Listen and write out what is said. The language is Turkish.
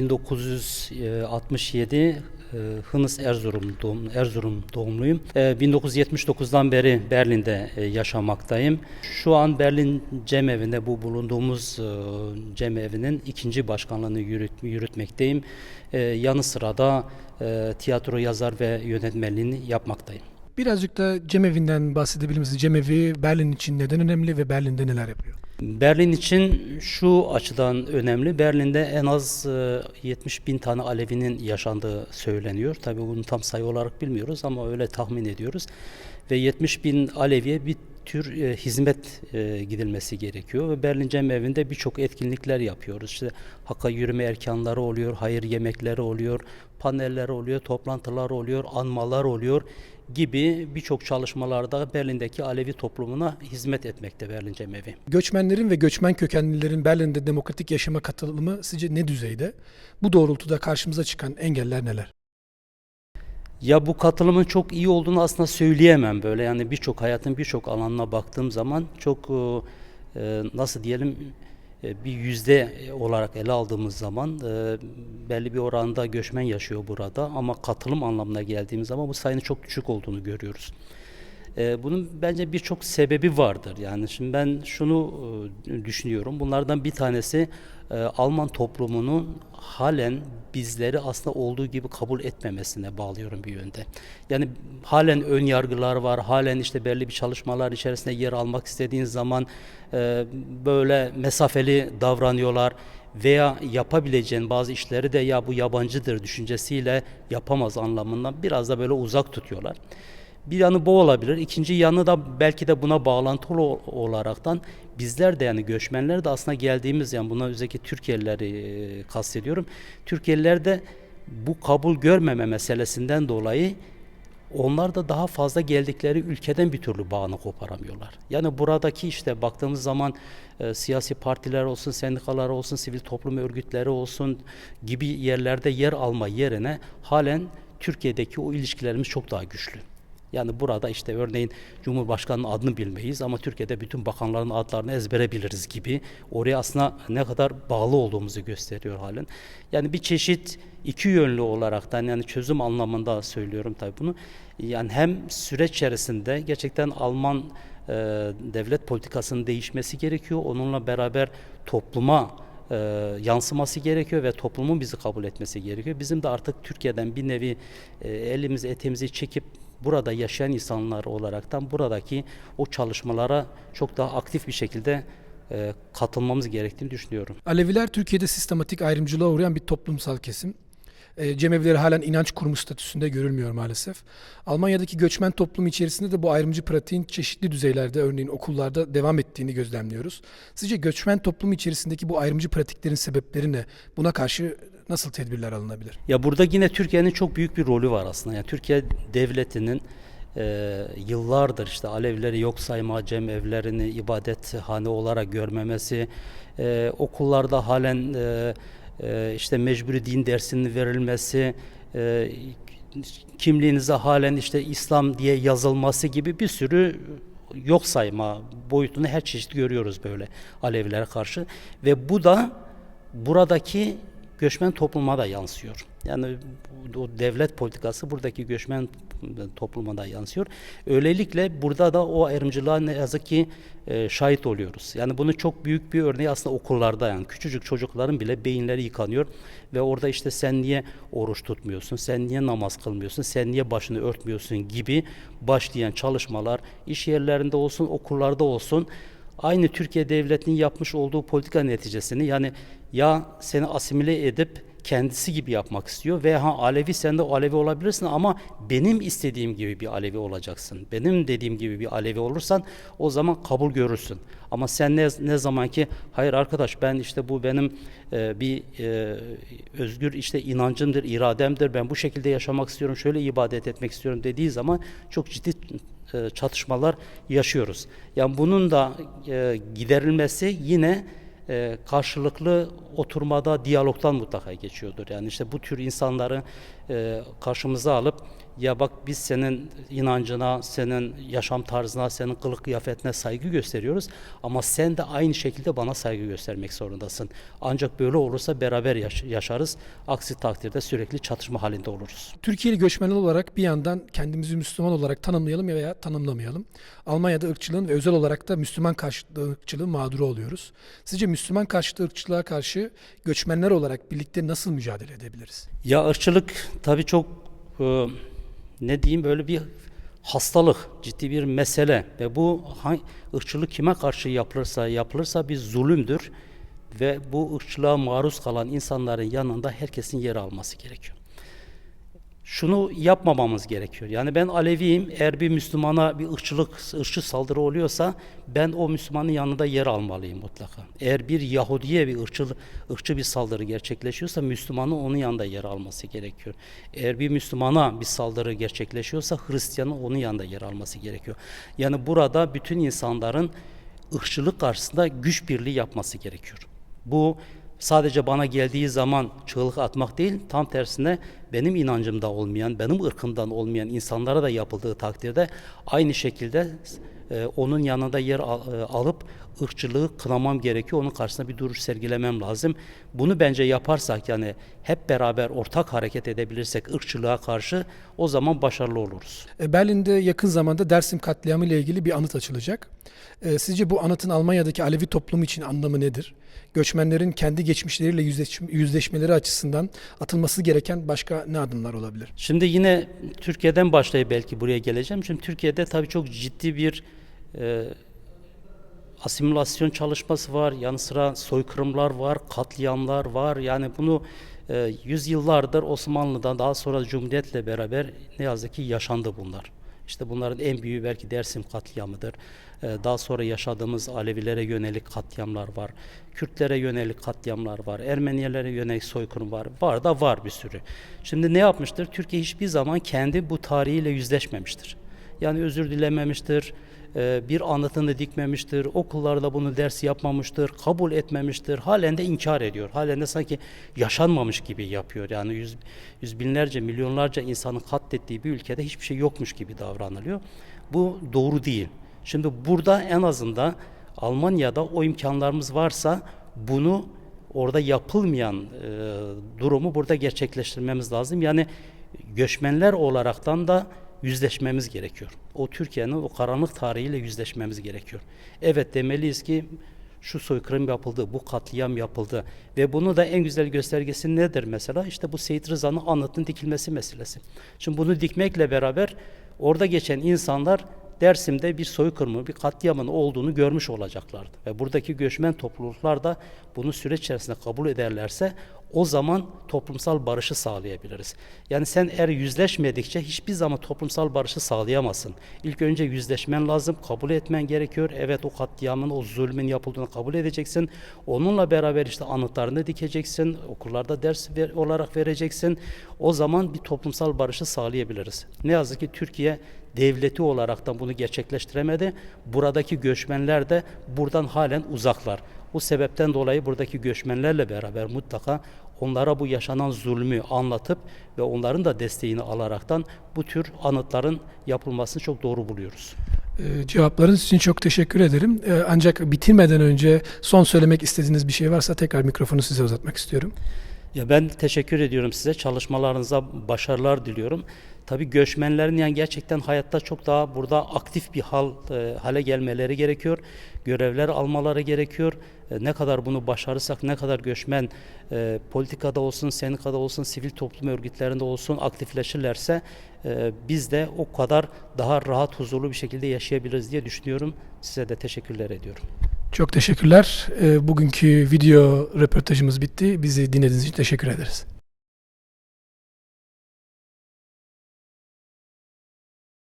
Ben 1967 e, Hınıs Erzurum doğum, Erzurum doğumluyum. E, 1979'dan beri Berlin'de e, yaşamaktayım. Şu an Berlin Cemevi'nde bu bulunduğumuz e, Cemevinin ikinci başkanlığını yürüt, yürütmekteyim. E, Yanı sıra da e, tiyatro yazar ve yönetmenliğini yapmaktayım. Birazcık da cemevinden bahsedebilir misiniz? Cemevi Berlin için neden önemli ve Berlin'de neler yapıyor? Berlin için şu açıdan önemli. Berlin'de en az e, 70 bin tane Alevinin yaşandığı söyleniyor. Tabii bunu tam sayı olarak bilmiyoruz ama öyle tahmin ediyoruz. Ve 70 bin Aleviye bir tür e, hizmet e, gidilmesi gerekiyor. Ve Berlin Cemevi'nde birçok etkinlikler yapıyoruz. İşte Hakka yürüme erkanları oluyor, hayır yemekleri oluyor, paneller oluyor, toplantılar oluyor, anmalar oluyor gibi birçok çalışmalarda Berlin'deki Alevi toplumuna hizmet etmekte Berlin Cemevi. Göçmenlerin ve göçmen kökenlilerin Berlin'de demokratik yaşama katılımı sizce ne düzeyde? Bu doğrultuda karşımıza çıkan engeller neler? Ya bu katılımın çok iyi olduğunu aslında söyleyemem böyle. Yani birçok hayatın birçok alanına baktığım zaman çok e, e, nasıl diyelim bir yüzde olarak ele aldığımız zaman e, belli bir oranda göçmen yaşıyor burada ama katılım anlamına geldiğimiz zaman bu sayının çok düşük olduğunu görüyoruz. E, bunun bence birçok sebebi vardır. Yani şimdi ben şunu e, düşünüyorum. Bunlardan bir tanesi e, Alman toplumunun halen bizleri aslında olduğu gibi kabul etmemesine bağlıyorum bir yönde. Yani halen ön yargılar var. Halen işte belli bir çalışmalar içerisinde yer almak istediğiniz zaman e, böyle mesafeli davranıyorlar veya yapabileceğin bazı işleri de ya bu yabancıdır düşüncesiyle yapamaz anlamından biraz da böyle uzak tutuyorlar. Bir yanı bu olabilir. İkinci yanı da belki de buna bağlantılı ol- olaraktan bizler de yani göçmenler de aslında geldiğimiz yani buna özellikle Türkiye'lileri e, kastediyorum. Türkiye'liler de bu kabul görmeme meselesinden dolayı onlar da daha fazla geldikleri ülkeden bir türlü bağını koparamıyorlar. Yani buradaki işte baktığımız zaman e, siyasi partiler olsun, sendikalar olsun, sivil toplum örgütleri olsun gibi yerlerde yer alma yerine halen Türkiye'deki o ilişkilerimiz çok daha güçlü. Yani burada işte örneğin Cumhurbaşkanı'nın adını bilmeyiz ama Türkiye'de bütün bakanların adlarını ezbere biliriz gibi oraya aslında ne kadar bağlı olduğumuzu gösteriyor halen. Yani bir çeşit iki yönlü olaraktan yani çözüm anlamında söylüyorum tabii bunu. Yani hem süreç içerisinde gerçekten Alman e, devlet politikasının değişmesi gerekiyor. Onunla beraber topluma e, yansıması gerekiyor ve toplumun bizi kabul etmesi gerekiyor. Bizim de artık Türkiye'den bir nevi e, elimizi etimizi çekip burada yaşayan insanlar olaraktan buradaki o çalışmalara çok daha aktif bir şekilde e, katılmamız gerektiğini düşünüyorum. Aleviler Türkiye'de sistematik ayrımcılığa uğrayan bir toplumsal kesim. E, Cemevleri halen inanç kurumu statüsünde görülmüyor maalesef. Almanya'daki göçmen toplumu içerisinde de bu ayrımcı pratiğin çeşitli düzeylerde örneğin okullarda devam ettiğini gözlemliyoruz. Sizce göçmen toplumu içerisindeki bu ayrımcı pratiklerin sebepleri ne? Buna karşı nasıl tedbirler alınabilir? Ya burada yine Türkiye'nin çok büyük bir rolü var aslında. Yani Türkiye devletinin e, yıllardır işte Alevileri yok sayma, cemevlerini ibadethane olarak görmemesi, e, okullarda halen e, e, işte mecburi din dersinin verilmesi, e, kimliğinize halen işte İslam diye yazılması gibi bir sürü yok sayma boyutunu her çeşit görüyoruz böyle Alevilere karşı ve bu da buradaki göçmen topluma da yansıyor. Yani o devlet politikası buradaki göçmen topluma da yansıyor. Öylelikle burada da o ayrımcılığa ne yazık ki e, şahit oluyoruz. Yani bunun çok büyük bir örneği aslında okullarda yani küçücük çocukların bile beyinleri yıkanıyor ve orada işte sen niye oruç tutmuyorsun, sen niye namaz kılmıyorsun, sen niye başını örtmüyorsun gibi başlayan çalışmalar iş yerlerinde olsun, okullarda olsun aynı Türkiye Devleti'nin yapmış olduğu politika neticesini yani ya seni asimile edip kendisi gibi yapmak istiyor veya ha Alevi sen de o Alevi olabilirsin ama benim istediğim gibi bir Alevi olacaksın. Benim dediğim gibi bir Alevi olursan o zaman kabul görürsün. Ama sen ne, ne zaman ki hayır arkadaş ben işte bu benim e, bir e, özgür işte inancımdır, irademdir. Ben bu şekilde yaşamak istiyorum, şöyle ibadet etmek istiyorum dediği zaman çok ciddi e, çatışmalar yaşıyoruz. Yani bunun da e, giderilmesi yine e, karşılıklı oturmada, diyalogtan mutlaka geçiyordur. Yani işte bu tür insanları e, karşımıza alıp ya bak biz senin inancına, senin yaşam tarzına, senin kılık kıyafetine saygı gösteriyoruz ama sen de aynı şekilde bana saygı göstermek zorundasın. Ancak böyle olursa beraber yaş- yaşarız. Aksi takdirde sürekli çatışma halinde oluruz. Türkiye'li göçmenler olarak bir yandan kendimizi Müslüman olarak tanımlayalım veya tanımlamayalım. Almanya'da ırkçılığın ve özel olarak da Müslüman karşıtı ırkçılığın mağduru oluyoruz. Sizce Müslüman karşıtı ırkçılığa karşı göçmenler olarak birlikte nasıl mücadele edebiliriz? Ya ırkçılık tabii çok e, ne diyeyim? Böyle bir hastalık, ciddi bir mesele. Ve bu ırkçılık kime karşı yapılırsa yapılırsa bir zulümdür. Ve bu ırkçılığa maruz kalan insanların yanında herkesin yer alması gerekiyor. Şunu yapmamamız gerekiyor. Yani ben Aleviyim. Eğer bir Müslümana bir ırkçılık, ırkçı saldırı oluyorsa ben o Müslümanın yanında yer almalıyım mutlaka. Eğer bir Yahudiye bir ırkçı, ırkçı bir saldırı gerçekleşiyorsa Müslümanın onun yanında yer alması gerekiyor. Eğer bir Müslümana bir saldırı gerçekleşiyorsa Hristiyanın onun yanında yer alması gerekiyor. Yani burada bütün insanların ırkçılık karşısında güç birliği yapması gerekiyor. Bu sadece bana geldiği zaman çığlık atmak değil, tam tersine benim inancımda olmayan, benim ırkımdan olmayan insanlara da yapıldığı takdirde aynı şekilde e, onun yanında yer al- e, alıp ırkçılığı kınamam gerekiyor. Onun karşısında bir duruş sergilemem lazım. Bunu bence yaparsak yani hep beraber ortak hareket edebilirsek ırkçılığa karşı o zaman başarılı oluruz. E, Berlin'de yakın zamanda Dersim katliamı ile ilgili bir anıt açılacak. E, Sizce bu anıtın Almanya'daki Alevi toplumu için anlamı nedir? Göçmenlerin kendi geçmişleriyle yüzleş- yüzleşmeleri açısından atılması gereken başka ne adımlar olabilir? Şimdi yine Türkiye'den başlayıp belki buraya geleceğim. Şimdi Türkiye'de tabii çok ciddi bir e, asimilasyon çalışması var. Yanı sıra soykırımlar var, katliamlar var. Yani bunu e, yüzyıllardır Osmanlı'dan daha sonra Cumhuriyet'le beraber ne yazık ki yaşandı bunlar. İşte bunların en büyüğü belki Dersim katliamıdır. E, daha sonra yaşadığımız Alevilere yönelik katliamlar var. Kürtlere yönelik katliamlar var. Ermenilere yönelik soykırım var. Var da var bir sürü. Şimdi ne yapmıştır? Türkiye hiçbir zaman kendi bu tarihiyle yüzleşmemiştir. Yani özür dilememiştir, e, bir anıtını dikmemiştir, okullarda bunu ders yapmamıştır, kabul etmemiştir, halen de inkar ediyor. Halen de sanki yaşanmamış gibi yapıyor. Yani yüz, yüz binlerce, milyonlarca insanın katlettiği bir ülkede hiçbir şey yokmuş gibi davranılıyor. Bu doğru değil. Şimdi burada en azından Almanya'da o imkanlarımız varsa bunu orada yapılmayan e, durumu burada gerçekleştirmemiz lazım. Yani göçmenler olaraktan da yüzleşmemiz gerekiyor. O Türkiye'nin o karanlık tarihiyle yüzleşmemiz gerekiyor. Evet demeliyiz ki şu soykırım yapıldı, bu katliam yapıldı ve bunu da en güzel göstergesi nedir mesela? İşte bu Seyit Rıza'nın anıtının dikilmesi meselesi. Şimdi bunu dikmekle beraber orada geçen insanlar Dersim'de bir soykırımı, bir katliamın olduğunu görmüş olacaklardı. Ve buradaki göçmen topluluklar da bunu süreç içerisinde kabul ederlerse o zaman toplumsal barışı sağlayabiliriz. Yani sen eğer yüzleşmedikçe hiçbir zaman toplumsal barışı sağlayamazsın. İlk önce yüzleşmen lazım, kabul etmen gerekiyor. Evet o katliamın, o zulmün yapıldığını kabul edeceksin. Onunla beraber işte anıtlarını dikeceksin, okullarda ders ver- olarak vereceksin. O zaman bir toplumsal barışı sağlayabiliriz. Ne yazık ki Türkiye devleti olaraktan bunu gerçekleştiremedi. Buradaki göçmenler de buradan halen uzaklar. Bu sebepten dolayı buradaki göçmenlerle beraber mutlaka onlara bu yaşanan zulmü anlatıp ve onların da desteğini alaraktan bu tür anıtların yapılmasını çok doğru buluyoruz. E, Cevaplarınız için çok teşekkür ederim. E, Ancak bitirmeden önce son söylemek istediğiniz bir şey varsa tekrar mikrofonu size uzatmak istiyorum. Ya ben teşekkür ediyorum size. Çalışmalarınıza başarılar diliyorum. Tabii göçmenlerin yani gerçekten hayatta çok daha burada aktif bir hal e, hale gelmeleri gerekiyor. Görevler almaları gerekiyor. E, ne kadar bunu başarırsak, ne kadar göçmen e, politikada olsun, sendikada olsun, sivil toplum örgütlerinde olsun aktifleşirlerse e, biz de o kadar daha rahat, huzurlu bir şekilde yaşayabiliriz diye düşünüyorum. Size de teşekkürler ediyorum. Çok teşekkürler. E, Bugünkü video röportajımız bitti. Bizi dinlediğiniz için teşekkür ederiz.